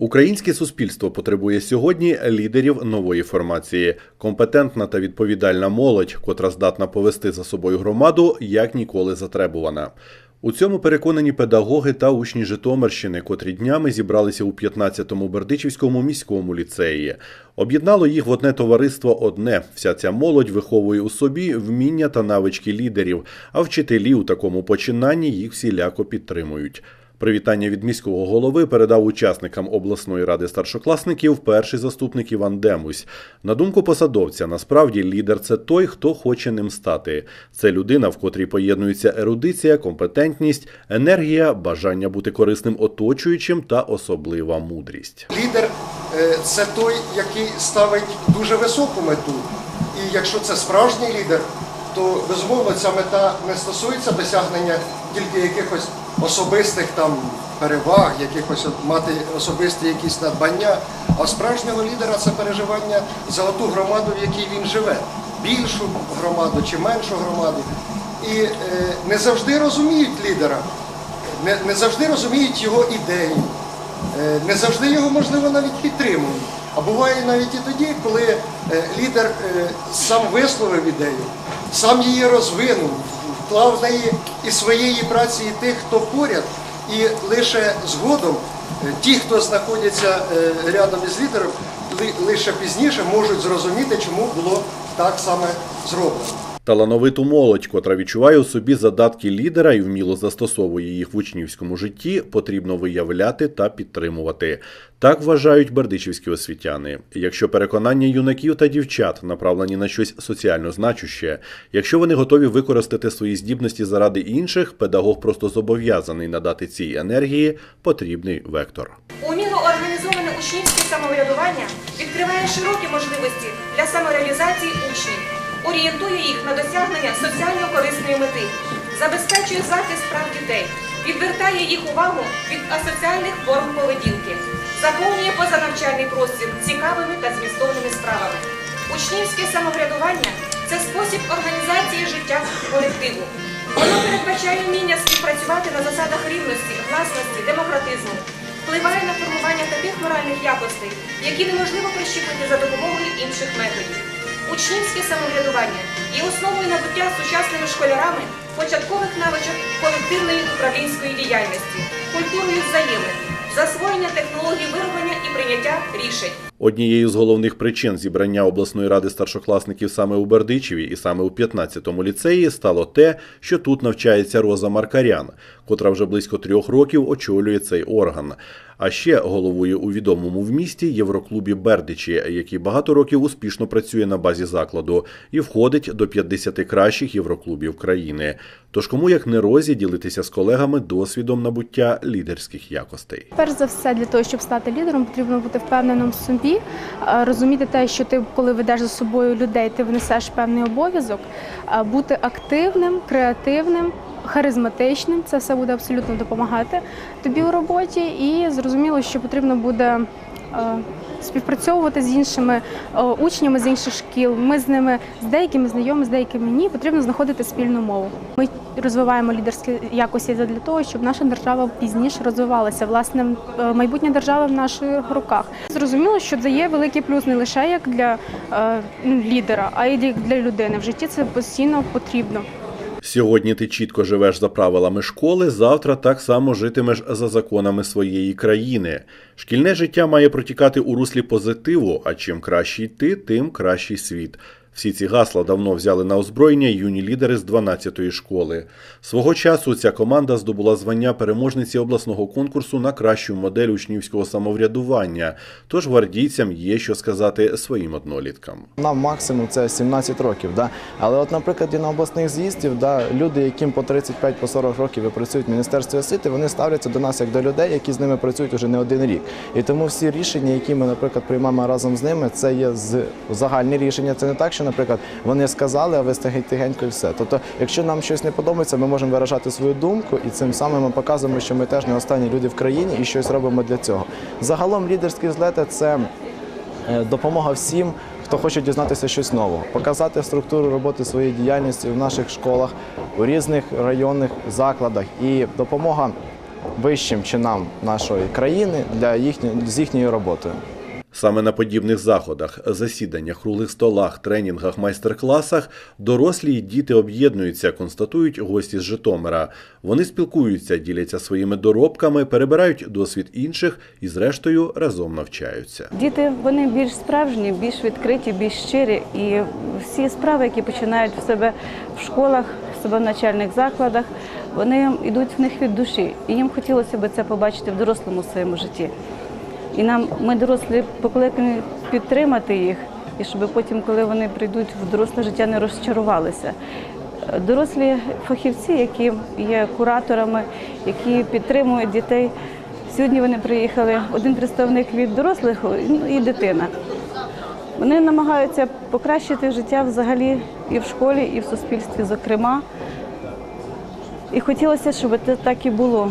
Українське суспільство потребує сьогодні лідерів нової формації, компетентна та відповідальна молодь, котра здатна повести за собою громаду, як ніколи затребувана. У цьому переконані педагоги та учні Житомирщини, котрі днями зібралися у 15-му Бердичівському міському ліцеї. Об'єднало їх в одне товариство одне. Вся ця молодь виховує у собі вміння та навички лідерів, а вчителі у такому починанні їх всіляко підтримують. Привітання від міського голови передав учасникам обласної ради старшокласників перший заступник Іван Демусь. На думку посадовця, насправді лідер це той, хто хоче ним стати. Це людина, в котрій поєднується ерудиція, компетентність, енергія, бажання бути корисним оточуючим та особлива мудрість. Лідер е, це той, який ставить дуже високу мету. І якщо це справжній лідер, то безумовно ця мета не стосується досягнення тільки якихось особистих там переваг, якихось мати особисті якісь надбання. А справжнього лідера це переживання за ту громаду, в якій він живе, більшу громаду чи меншу громаду. І е, не завжди розуміють лідера, не, не завжди розуміють його ідеї. Е, не завжди його можливо навіть підтримують. А буває навіть і тоді, коли е, лідер е, сам висловив ідею, сам її розвинув, вклав в неї і своєї праці, і тих, хто поряд, і лише згодом е, ті, хто знаходяться е, рядом із лідером, лише пізніше можуть зрозуміти, чому було так саме зроблено. Талановиту молодь, котра відчуває у собі задатки лідера і вміло застосовує їх в учнівському житті, потрібно виявляти та підтримувати. Так вважають бердичівські освітяни. Якщо переконання юнаків та дівчат направлені на щось соціально значуще, якщо вони готові використати свої здібності заради інших, педагог просто зобов'язаний надати цій енергії потрібний вектор. Уміло організоване учнівське самоврядування відкриває широкі можливості для самореалізації учнів, орієнтує їх на досягнення соціально корисної мети, забезпечує захист прав дітей, відвертає їх увагу від асоціальних форм поведінки, заповнює позанавчальний простір цікавими та змістовними справами. Учнівське самоврядування це спосіб організації життя колективу. Воно передбачає вміння співпрацювати на засадах рівності, гласності, демократизму, впливає на формування таких моральних якостей, які неможливо прищепити за допомогою інших методів. Учнівське самоврядування є основою набуття сучасними школярами початкових навичок колективної управлінської діяльності, культурної взаємин, засвоєння технологій вироблення і прийняття рішень. Однією з головних причин зібрання обласної ради старшокласників саме у Бердичеві і саме у 15-му ліцеї стало те, що тут навчається Роза Маркарян, котра вже близько трьох років очолює цей орган. А ще головує у відомому в місті Євроклубі Бердичі, який багато років успішно працює на базі закладу і входить до 50 кращих євроклубів країни. Тож кому як не Розі ділитися з колегами досвідом набуття лідерських якостей. Перш за все, для того, щоб стати лідером, потрібно бути впевненим в собі, е, розуміти те, що ти, коли ведеш за собою людей, ти внесеш певний обов'язок, е, бути активним, креативним. Харизматичним, це все буде абсолютно допомагати тобі у роботі, і зрозуміло, що потрібно буде е, співпрацьовувати з іншими е, учнями з інших шкіл. Ми з ними з деякими знайомі, з деякими ні. Потрібно знаходити спільну мову. Ми розвиваємо лідерські якості для того, щоб наша держава пізніше розвивалася. Власне, е, майбутнє держава в наших руках. Зрозуміло, що це є великий плюс не лише як для ну, лідера, а й для людини. В житті це постійно потрібно. Сьогодні ти чітко живеш за правилами школи, завтра так само житимеш за законами своєї країни. Шкільне життя має протікати у руслі позитиву, а чим кращий ти, тим кращий світ. Всі ці гасла давно взяли на озброєння юні лідери з 12-ї школи. Свого часу ця команда здобула звання переможниці обласного конкурсу на кращу модель учнівського самоврядування. Тож гвардійцям є що сказати своїм одноліткам. Нам максимум це 17 років. Да? Але от, наприклад, і на обласних з'їздів, да, люди, яким по 35-40 років працюють в Міністерстві освіти, вони ставляться до нас як до людей, які з ними працюють уже не один рік. І тому всі рішення, які ми, наприклад, приймаємо разом з ними, це є загальні рішення. Це не так, що, наприклад, вони сказали, а ви тихенько і все. Тобто, якщо нам щось не подобається, ми можемо виражати свою думку, і цим самим ми показуємо, що ми теж не останні люди в країні і щось робимо для цього. Загалом лідерські злети це е, допомога всім. Хто хоче дізнатися щось нового, показати структуру роботи своєї діяльності в наших школах, у різних районних закладах і допомога вищим чинам нашої країни для їхньої з їхньою роботою. Саме на подібних заходах, засіданнях, круглих столах, тренінгах, майстер-класах дорослі й діти об'єднуються, констатують гості з Житомира. Вони спілкуються, діляться своїми доробками, перебирають досвід інших і, зрештою, разом навчаються. Діти вони більш справжні, більш відкриті, більш щирі. І всі справи, які починають в себе в школах, в себе в навчальних закладах, вони йдуть в них від душі. І їм хотілося б це побачити в дорослому своєму житті. І нам, ми дорослі, покликані підтримати їх, і щоб потім, коли вони прийдуть в доросле життя, не розчарувалися. Дорослі фахівці, які є кураторами, які підтримують дітей. Сьогодні вони приїхали один представник від дорослих ну, і дитина. Вони намагаються покращити життя взагалі і в школі, і в суспільстві, зокрема. І хотілося, щоб це так і було.